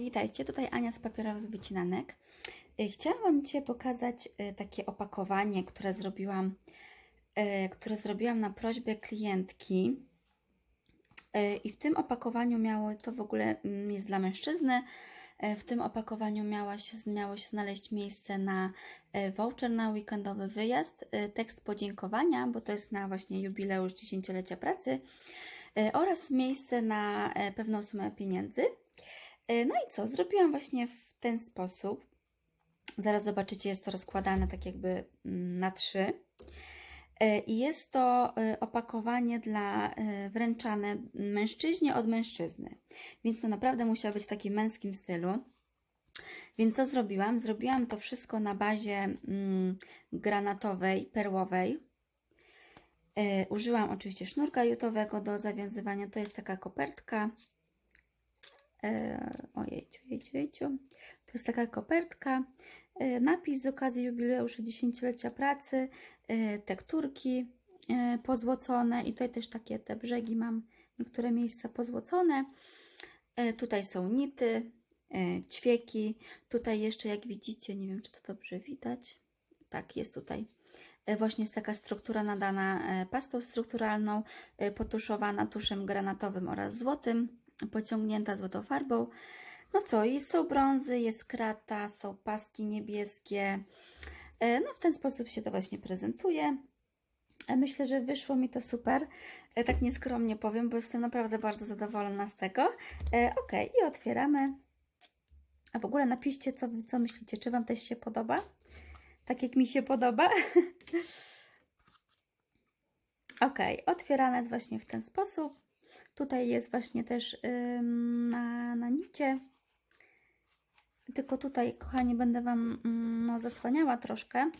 witajcie. Tutaj Ania z papierowych wycinanek. Y, Chciałam Wam dzisiaj pokazać y, takie opakowanie, które zrobiłam, y, które zrobiłam na prośbę klientki. I w tym opakowaniu miało, to w ogóle mm, jest dla mężczyzny, w tym opakowaniu miała się, miało się znaleźć miejsce na voucher na weekendowy wyjazd, tekst podziękowania, bo to jest na właśnie jubileusz dziesięciolecia pracy oraz miejsce na y, pewną sumę pieniędzy. E, No i co? Zrobiłam właśnie w ten sposób. Zaraz zobaczycie, jest to rozkładane tak jakby mm, na trzy. E, I jest to e, opakowanie dla wręczane mężczyźnie od mężczyzny. Więc to naprawdę musiało być w takim męskim stylu. Więc co zrobiłam? Zrobiłam to wszystko na bazie mm, granatowej, perłowej. Użyłam oczywiście sznurka jutowego do zawiązywania. To jest taka kopertka. E, ojejciu, jejciu, jejciu. To jest taka kopertka. E, napis z okazji jubileuszu dziesięciolecia pracy, e, tekturki pozłocone i tutaj też takie te brzegi mam niektóre miejsca pozłocone. Tutaj są nity, ćwieki. Tutaj jeszcze jak widzicie, nie wiem czy to dobrze widać. Tak, jest tutaj. Właśnie jest taka struktura nadana pastą strukturalną, potuszowana tuszem granatowym oraz złotym pociągnięta złotą farbą. No co, i są brązy, jest krata, są paski niebieskie. E, No w ten sposób się to właśnie prezentuje. E, Myślę, że wyszło mi to super. E, Tak nieskromnie powiem, bo jestem naprawdę bardzo zadowolona z tego. Ok, i otwieramy. A w ogóle napiszcie, co, co myślicie, czy Wam też się podoba? Tak jak mi się podoba. Ok, otwierane jest właśnie w ten sposób. Tutaj jest właśnie też na, na nicie. Tylko tutaj, kochani, będę Wam mm, no, zasłaniała troszkę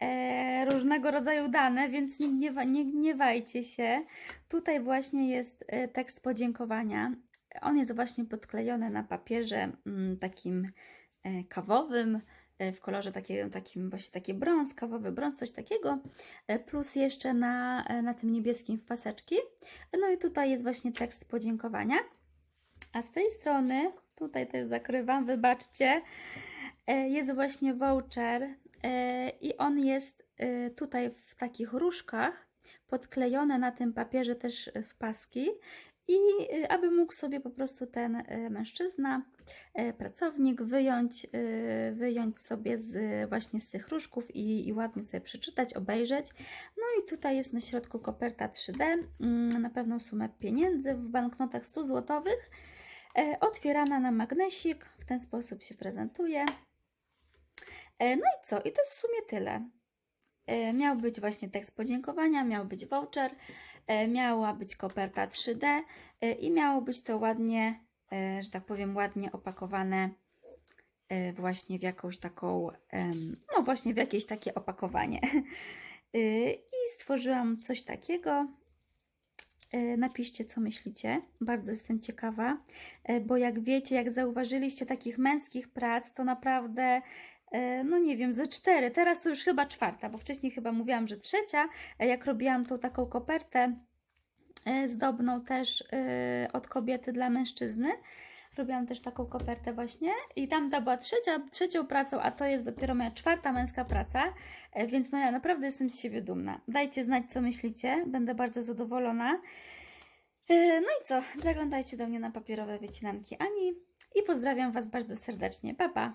e, różnego rodzaju dane, więc nie, nie gniewajcie się. Tutaj właśnie jest e, tekst podziękowania. On jest właśnie podklejony na papierze mm, takim e, kawowym, w kolorze takiego, takim właśnie taki brąz, kawowy brąz, coś takiego, e, plus jeszcze na, e, na tym niebieskim w paseczki. No i tutaj jest właśnie tekst podziękowania. A z tej strony, tutaj też zakrywam, wybaczcie, e, jest właśnie voucher e, i on jest e, tutaj w takich różkach podklejone na tym papierze też w paski i e, aby mógł sobie po prostu ten e, mężczyzna, e, pracownik wyjąć, wyjąć sobie z, właśnie z tych różków i, i ładnie sobie przeczytać, obejrzeć. No i tutaj jest na środku koperta 3D mm, na pewną sumę pieniędzy w banknotach 100 złotowych. E, otwierana na magnesik, w ten sposób się prezentuje. E, no i co? I to w sumie tyle. E, miał być właśnie tekst podziękowania, miał być voucher, e, miała być koperta 3D e, i miało być to ładnie, że tak powiem, ładnie opakowane właśnie w jakąś taką, no właśnie w jakieś takie opakowanie. I stworzyłam coś takiego. Napiszcie, co myślicie. Bardzo jestem ciekawa, bo jak wiecie, jak zauważyliście takich męskich prac, to naprawdę, no nie wiem, ze cztery. Teraz to już chyba czwarta, bo wcześniej chyba mówiłam, że trzecia. E, Jak robiłam tą taką kopertę e, zdobną też e, od kobiety dla mężczyzny. Robiłam też taką kopertę właśnie i tam ta była trzecia, trzecią pracą, a to jest dopiero moja czwarta męska praca, e, więc no ja naprawdę jestem z siebie dumna. Dajcie znać, co myślicie, będę bardzo zadowolona. E, No i co, zaglądajcie do mnie na papierowe wycinanki Ani i pozdrawiam Was bardzo serdecznie. Pa, pa!